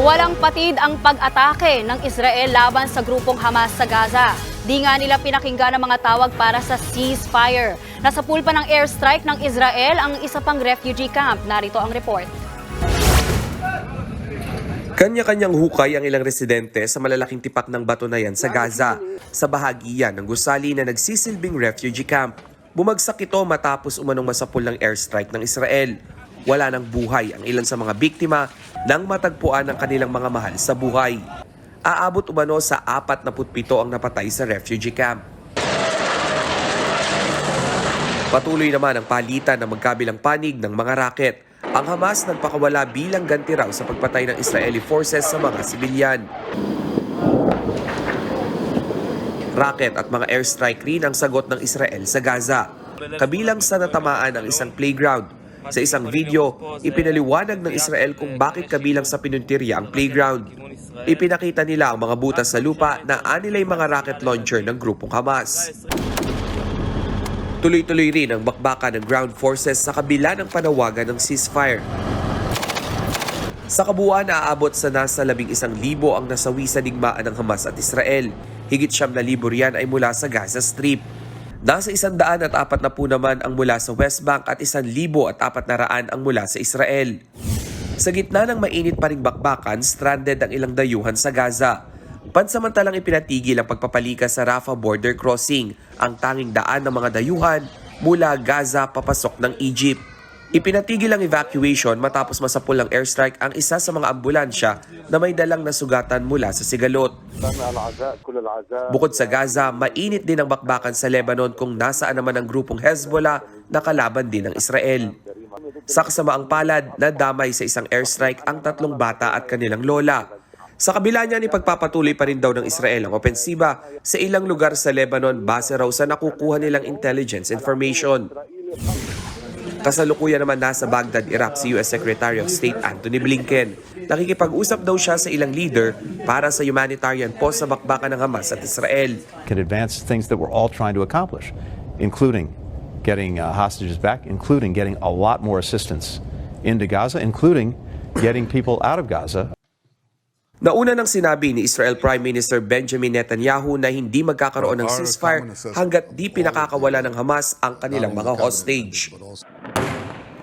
Walang patid ang pag-atake ng Israel laban sa grupong Hamas sa Gaza. Di nga nila pinakinggan ang mga tawag para sa ceasefire. Nasa pulpa ng airstrike ng Israel ang isa pang refugee camp. Narito ang report. Kanya-kanyang hukay ang ilang residente sa malalaking tipak ng bato na yan sa Gaza, sa bahagi yan ng gusali na nagsisilbing refugee camp. Bumagsak ito matapos umanong masapul ng airstrike ng Israel. Wala ng buhay ang ilan sa mga biktima nang matagpuan ang kanilang mga mahal sa buhay. Aabot umano sa 47 ang napatay sa refugee camp. Patuloy naman ang palitan ng magkabilang panig ng mga raket. Ang Hamas nagpakawala bilang ganti raw sa pagpatay ng Israeli forces sa mga sibilyan. Rocket at mga airstrike rin ang sagot ng Israel sa Gaza. Kabilang sa natamaan ang isang playground. Sa isang video, ipinaliwanag ng Israel kung bakit kabilang sa pinuntirya ang playground. Ipinakita nila ang mga butas sa lupa na anilay mga rocket launcher ng grupong Hamas. Tuloy-tuloy rin ang bakbakan ng ground forces sa kabila ng panawagan ng ceasefire. Sa kabuuan, aabot sa nasa labing isang libo ang nasawi sa digmaan ng Hamas at Israel. Higit siyam na libo riyan ay mula sa Gaza Strip. Nasa isang daan at apat na po naman ang mula sa West Bank at isang libo at apat na raan ang mula sa Israel. Sa gitna ng mainit pa ring bakbakan, stranded ang ilang dayuhan sa Gaza. Pansamantalang ipinatigil ang pagpapalikas sa Rafah border crossing, ang tanging daan ng mga dayuhan mula Gaza papasok ng Egypt. Ipinatigil ang evacuation matapos masapul ng airstrike ang isa sa mga ambulansya na may dalang nasugatan mula sa Sigalot. Bukod sa Gaza, mainit din ang bakbakan sa Lebanon kung nasaan naman ang grupong Hezbollah na kalaban din ng Israel. Sa kasamaang palad, nadamay sa isang airstrike ang tatlong bata at kanilang lola. Sa kabila niya ni pagpapatuloy pa rin daw ng Israel ang opensiba sa ilang lugar sa Lebanon base raw sa nakukuha nilang intelligence information. Kasalukuyan naman nasa Baghdad, Iraq si US Secretary of State Anthony Blinken. Nakikipag-usap daw siya sa ilang leader para sa humanitarian pause sa bakbakan ng Hamas at Israel. can advance things that we're all trying to accomplish, including getting uh, hostages back, including getting a lot more assistance into Gaza, including getting people out of Gaza. Nauna nang sinabi ni Israel Prime Minister Benjamin Netanyahu na hindi magkakaroon ng ceasefire hanggat di pinakakawala ng Hamas ang kanilang mga hostage.